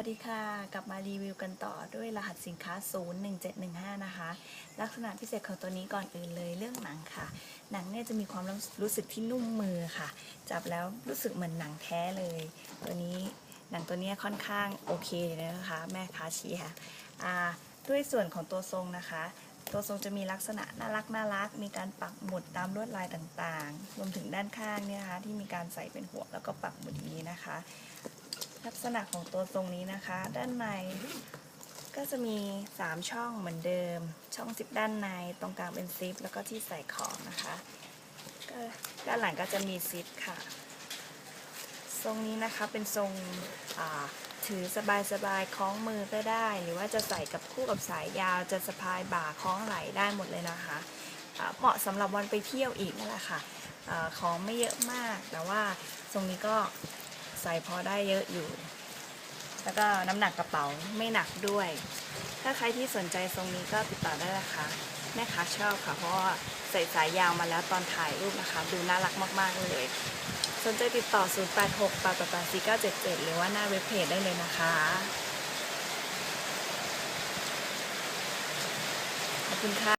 สวัสดีค่ะ กลับมารีวิวกันต่อด้วยรหัสสินค้า 01715 นะคะ ลักษณะพิเศษของตัวนี้ก่อนอื่นเลยเรื่องหนังค่ะ หนังเนี่ยจะมีความรู้สึกที่นุ่มมือค่ะ จับแล้วรู้สึกเหมือนหนังแท้เลย ตัวนี้หนังตัวนี้ค่อนข้างโอเคเลยนะคะ แม่ค้าชียร์อ่าด้วยส่วนของตัวทรงนะคะ ตัวทรงจะมีลักษณะน่ารักน่ารัก มีการปักหมุดตามลวดลายต่างๆ รวมถึงด้านข้างเนี่ยนะคะที่มีการใส่เป็นหัวแล้วก็ปักหมุดอย่างนี้นะคะ ลักษณะของตัวทรงนี้นะคะ ด้านในก็จะมี 3 ช่องเหมือนเดิม ช่องซิปด้านในตรงกลางเป็นซิปแล้วก็ที่ใส่ของนะคะก็ด้านหลังก็จะมีซิปค่ะ ทรงนี้นะคะเป็นทรงถือสบายๆคล้องมือก็ได้ หรือว่าจะใส่กับคู่กับสายยาวจะสะพายบ่าคล้องไหลได้หมดเลยนะคะเหมาะสำหรับวันไปเที่ยวอีกนั่นแหละค่ะอของไม่เยอะมากแต่ว่าทรงนี้ก็ ใส่พอได้เยอะอยู่ แล้วก็น้ำหนักกระเป๋าไม่หนักด้วย ถ้าใครที่สนใจทรงนี้ก็ติดต่อได้นะคะแม่ค้าชอบค่ะ เพราะว่าใส่สายยาวมาแล้วตอนถ่ายรูปนะคะ ดูน่ารักมาก ๆ เลย สนใจติดต่อ 0 8 6 8 8 4 9 7 7 หรือว่าหน้าเว็บเพจได้เลยนะคะขอบคุณค่ะ